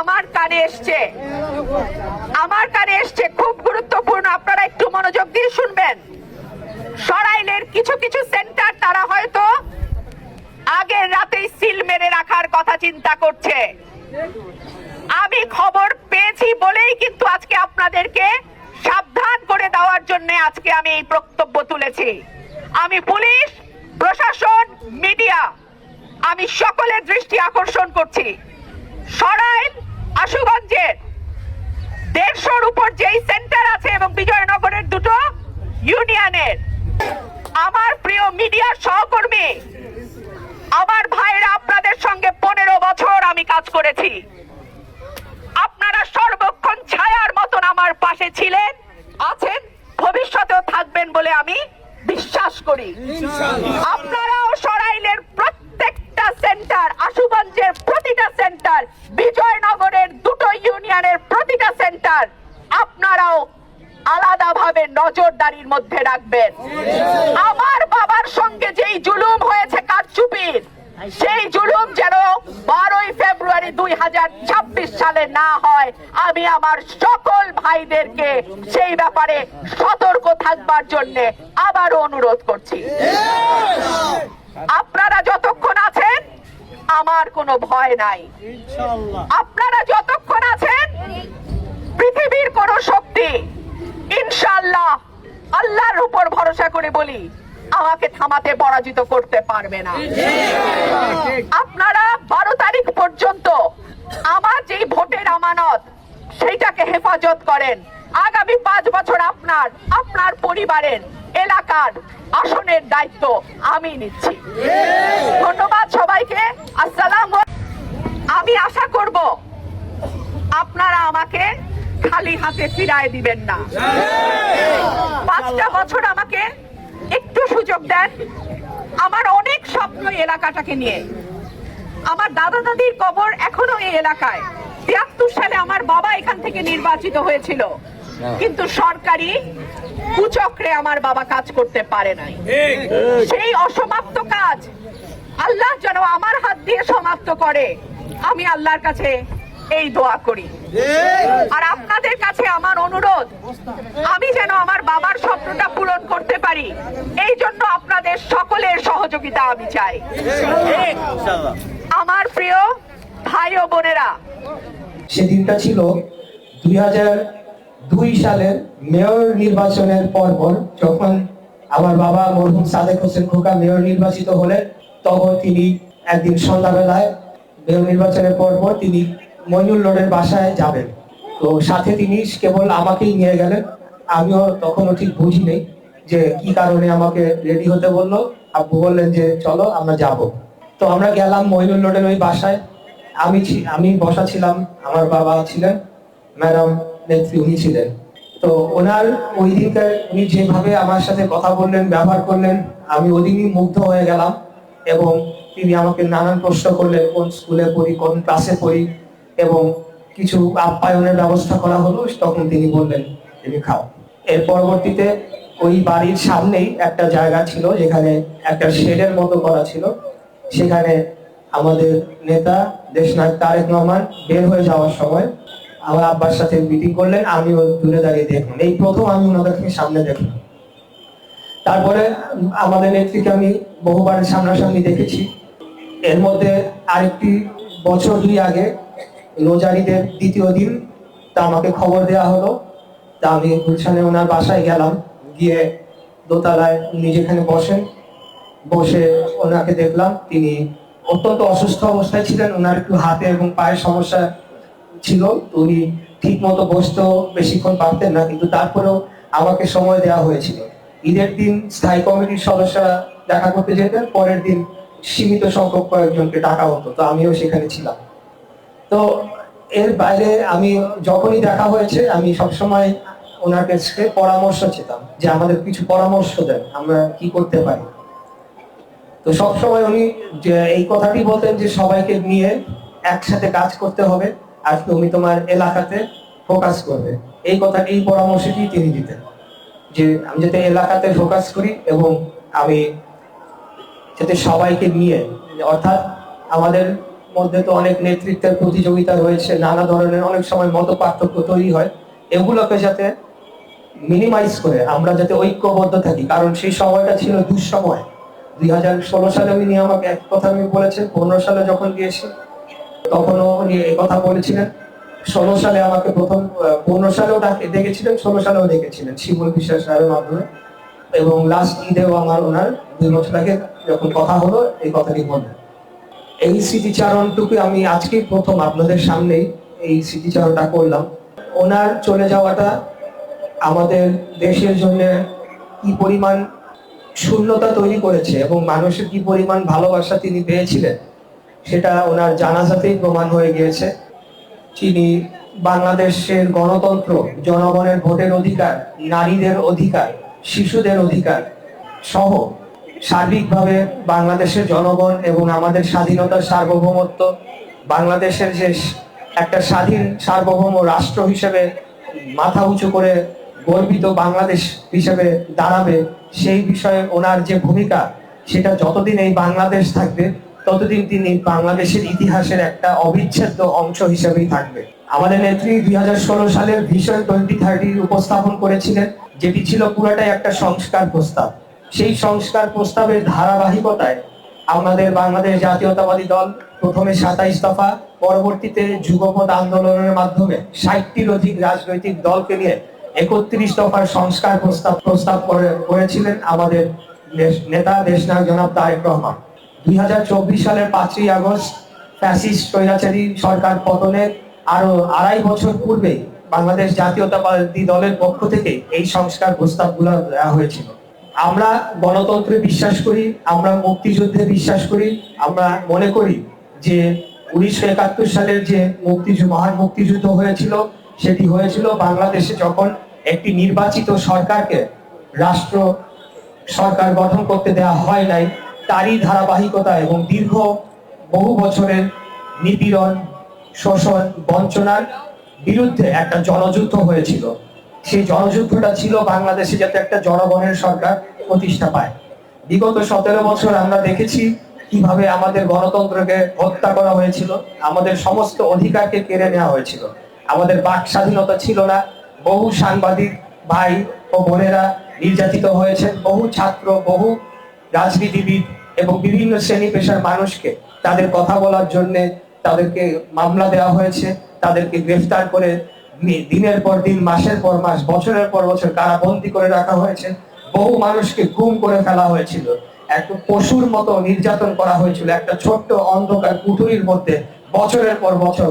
আমার কানে এসছে। আমার কানে এসছে, খুব গুরুত্বপূর্ণ। আপনারা একটু মনোযোগ দিয়ে শুনবেন। সরাইলের কিছু কিছু সেন্টার তারা হয়তো আগের রাতেই সিল মেরে রাখার কথা চিন্তা করছে। আমি খবর পেয়েছি বলেই কিন্তু আজকে আপনাদেরকে সাবধান করে দেওয়ার জন্য আজকে আমি এই বক্তব্য তুলেছি। আমি পুলিশ প্রশাসন, মিডিয়া, আমি সকলের দৃষ্টি আকর্ষণ করছি। সরাইল, আশুগঞ্জের দেড়শোর উপর যেই সেন্টার আছে এবং বিজয়নগরের দুটো ইউনিয়নের, আমার প্রিয় মিডিয়ার সহকর্মী, আমার ভাইরা আপনাদের সঙ্গে পনেরো বছর আমি কাজ করেছি। আপনারা সর্বক্ষণ ছায়ার মতন আমার পাশে ছিলেন আছেন ভবিষ্যতেও থাকবেন বলে আমি বিশ্বাস করি। আপনারাও সরাইলের প্রত্যেকটা সেন্টার, আশুগঞ্জের প্রতিটা সেন্টার, বিজয়নগরের দুটো ইউনিয়নের প্রতিটা সেন্টার, আপনারাও আলাদাভাবে নজরদারির মধ্যে রাখবেন। আমার বাবার সঙ্গে যেই জুলুম হয়েছে কারচুপির, সেই জুলুম যেন বারোই ফেব্রুয়ারি দুই হাজার ছাব্বিশ সালে না হয় আমি আমার সকল ভাইদেরকে সেই ব্যাপারে সতর্ক থাকবার জন্য আবারও অনুরোধ করছি। আপনারা যতক্ষণ আছেন আমার কোনো ভয় নাই। আপনারা যতক্ষণ আছেন পৃথিবীর কোন শক্তি ইনশাল্লাহ আল্লাহর উপর ভরসা করে বলি আমাকে থামাতে পরাজিত করতে পারবে না আপনারা বারো তারিখ পর্যন্ত আমার যেই ভোটের আমানত, সেইটাকে হেফাজত করেন। আগামী পাঁচ বছর আপনার আপনার পরিবারের, এলাকার আসনের দায়িত্ব আমি নিচ্ছি। ধন্যবাদ সবাইকে, আসসালাম আমি আশা করব আপনারা আমাকে খালি হাতে ফিরায় দিবেন না। পাঁচটা বছর আমাকে একটু সুযোগ দেন আমার অনেক স্বপ্ন এলাকাটাকে নিয়ে। আমার দাদা দাদির কবর এখনও এই এলাকায়। তিয়াত্তর সালে আমার বাবা এখান থেকে নির্বাচিত হয়েছিল। কিন্তু সরকারি কুচক্রে আমার বাবা কাজ করতে পারে নাই। সেই অসমাপ্ত কাজ আল্লাহ যেন আমার হাত দিয়ে সমাপ্ত করে আমি আল্লাহর কাছে এই দোয়া করি। আর আপনাদের কাছে আমার অনুরোধ আমি যেন আমার বাবার স্বপ্নটা পূরণ করতে পারি এই জন্য আপনাদের সকলের সহযোগিতা আমি চাই। আমার প্রিয় ভাই ও বোনেরা সেদিনটা ছিল দুই হাজার দুই সালের মেয়র নির্বাচনের পরপর যখন আমার বাবা মরহুম সাদেক হোসেন খোকা মেয়র নির্বাচিত হলেন, তখন তিনি একদিন সন্ধ্যাবেলায় মেয়র নির্বাচনের পরপর তিনি মইনুল রোডের বাসায় যাবেন। তো সাথে তিনি কেবল আমাকেই নিয়ে গেলেন। আমিও তখনও ঠিক বুঝি নেই যে কি কারণে আমাকে রেডি হতে বলল। আব্বু বললেন যে, চলো, আমরা যাব। তো আমরা গেলাম মইনুল রোডের ওই বাসায়। আমি আমি বসা ছিলাম, আমার বাবা ছিলেন, ম্যাডাম, নেত্রী উনি ছিলেন। তো ওনার ওই দিনকার উনি যেভাবে আমার সাথে কথা বললেন, ব্যবহার করলেন, আমি ওদিনই মুগ্ধ হয়ে গেলাম এবং তিনি আমাকে নানান প্রশ্ন করলেন, কোন স্কুলে পড়ি, কোন ক্লাসে পড়ি এবং কিছু আপ্যায়নের ব্যবস্থা করা হলো, তখন তিনি বললেন, তুমি খাও। এর পরবর্তীতে ওই বাড়ির সামনেই একটা জায়গা ছিল, যেখানে একটা শেডের মতো করা ছিল। সেখানে আমাদের নেতা দেশনায়ক তারেক রহমান বের হয়ে যাওয়ার সময় আমার আব্বার সাথে মিটিং করলেন, আমিও দূরে দাঁড়িয়ে দেখলাম। এই প্রথম আমি ওনাদেরকে সামনে দেখলাম। তারপরে আমাদের নেত্রীকে আমি বহুবার সামনাসামনি দেখেছি। এর মধ্যে আরেকটি বছর দুই আগে রোজারিদের দ্বিতীয় দিন তা আমাকে খবর দেওয়া হলো। তা আমি গুলশানে ওনার বাসায় গেলাম, গিয়ে দোতলায় উনি যেখানে বসেন, বসে ওনাকে দেখলাম, তিনি অত্যন্ত অসুস্থ অবস্থায় ছিলেন। ওনার একটু হাতে এবং পায়ের সমস্যা ছিল। উনি ঠিক মতো বসতেও বেশিক্ষণ পারতেন না, কিন্তু তারপরেও আমাকে সময় দেওয়া হয়েছিল। ঈদের দিন স্থায়ী কমিটির সদস্যরা দেখা করতে যেতেন, পরের দিন সীমিত সংখ্যক কয়েকজনকে ডাকা হতো। তো আমিও সেখানে ছিলাম। তো এর বাইরে আমি যখনই দেখা হয়েছে, আমি সবসময় ওনার কাছে পরামর্শ চেতাম যে আমাদের কিছু পরামর্শ দেন, আমরা কি করতে পারি। তো সবসময় উনি এই কথাটি বলতেন যে সবাইকে নিয়ে একসাথে কাজ করতে হবে। আর তুমি তোমার এলাকাতে ফোকাস করবে। এই কথাটি এই পরামর্শটি তিনি দিতেন যে আমি যাতে এলাকাতে ফোকাস করি এবং আমি যাতে সবাইকে নিয়ে, অর্থাৎ আমাদের মধ্যে তো অনেক নেতৃত্বের প্রতিযোগিতা রয়েছে, নানা ধরনের অনেক সময় মত পার্থক্য তৈরি হয়। এগুলোকে যাতে মিনিমাইজ করে, আমরা যাতে ঐক্যবদ্ধ থাকি। কারণ সেই সময়টা ছিল দুঃসময়। দুই হাজার ষোলো সালে উনি আমাকে এক কথা আমি বলেছেন, পনেরো সালে যখন গিয়েছি, তখনও উনি এই কথা বলেছিলেন। ষোলো সালে আমাকে প্রথম পনেরো সালেও ডেকেছিলেন, ষোলো সালেও ডেকেছিলেন শিমুল বিশ্বাস রায়ের মাধ্যমে। এবং লাস্ট ঈদেও আমার ওনার দুই বছর আগে যখন কথা হলো, এই কথাটি বললেন। এই স্মৃতিচারণটুকু আমি আজকেই প্রথম আপনাদের সামনেই এই স্মৃতিচারণটা করলাম। ওনার চলে যাওয়াটা আমাদের দেশের জন্য কি পরিমাণ শূন্যতা তৈরি করেছে এবং মানুষের কি পরিমাণ ভালোবাসা তিনি পেয়েছিলেন, সেটা ওনার জানাজাতেই প্রমাণ হয়ে গিয়েছে। তিনি বাংলাদেশের গণতন্ত্র, জনগণের ভোটের অধিকার, নারীদের অধিকার, শিশুদের অধিকার সহ সার্বিকভাবে বাংলাদেশের জনগণ এবং আমাদের স্বাধীনতার সার্বভৌমত্ব, বাংলাদেশের যে একটা স্বাধীন সার্বভৌম রাষ্ট্র হিসেবে মাথা উঁচু করে গর্বিত বাংলাদেশ হিসেবে দাঁড়াবে, সেই বিষয়ে ওনার যে ভূমিকা, সেটা যতদিন এই বাংলাদেশ থাকবে, ততদিন তিনি বাংলাদেশের ইতিহাসের একটা অবিচ্ছেদ্য অংশ হিসেবেই থাকবে। আমাদের নেত্রী দুই হাজার ষোলো সালের ভিশন টোয়েন্টি থার্টি উপস্থাপন করেছিলেন, যেটি ছিল পুরোটাই একটা সংস্কার প্রস্তাব। সেই সংস্কার প্রস্তাবের ধারাবাহিকতায় আমাদের বাংলাদেশ জাতীয়তাবাদী দল প্রথমে সাতাইশ দফা, পরবর্তীতে যুগপথ আন্দোলনের মাধ্যমে ষাটটির অধিক রাজনৈতিক দলকে নিয়ে একত্রিশ দফার সংস্কার প্রস্তাব প্রস্তাব করে- করেছিলেন আমাদের নেতা দেশনায়ক জনাব তারেক রহমান। দুই হাজার চব্বিশ সালের পাঁচই আগস্ট ফ্যাসিস্ট স্বৈরাচারী সরকার পতনের আরও আড়াই বছর পূর্বে বাংলাদেশ জাতীয়তাবাদী দলের পক্ষ থেকে এই সংস্কার প্রস্তাবগুলো দেওয়া হয়েছিল। আমরা গণতন্ত্রে বিশ্বাস করি, আমরা মুক্তিযুদ্ধে বিশ্বাস করি, আমরা মনে করি যে উনিশশো একাত্তর সালের যে মুক্তিযুদ্ধ, মহান মুক্তিযুদ্ধ হয়েছিল, সেটি হয়েছিল বাংলাদেশে যখন একটি নির্বাচিত সরকারকে রাষ্ট্র সরকার গঠন করতে দেওয়া হয় নাই, তারই ধারাবাহিকতা এবং দীর্ঘ বহু বছরের নিপীড়ন, শোষণ, বঞ্চনার বিরুদ্ধে একটা জনযুদ্ধ হয়েছিল। সেই জনযুদ্ধটা ছিল বাংলাদেশে যাতে একটা জনগণের সরকার প্রতিষ্ঠা পায়। বিগত সতেরো বছর আমরা দেখেছি কীভাবে আমাদের গণতন্ত্রকে হত্যা করা হয়েছিল, আমাদের সমস্ত অধিকারকে কেড়ে নেওয়া হয়েছিল। আমাদের বাক স্বাধীনতা ছিল না বহু সাংবাদিক ভাই ও বোনেরা নির্যাতিত হয়েছেন। বহু ছাত্র, বহু রাজনীতিবিদ এবং বিভিন্ন শ্রেণি পেশার মানুষকে তাদের কথা বলার জন্যে তাদেরকে মামলা দেওয়া হয়েছে। তাদেরকে গ্রেফতার করে দিনের পর দিন, মাসের পর মাস, বছরের পর বছর কারাবন্দি করে রাখা হয়েছে। বহু মানুষকে গুম করে ফেলা হয়েছিল। একটা পশুর মতো নির্যাতন করা হয়েছিল। একটা ছোট্ট অন্ধকার কুঠুরির মধ্যে বছরের পর বছর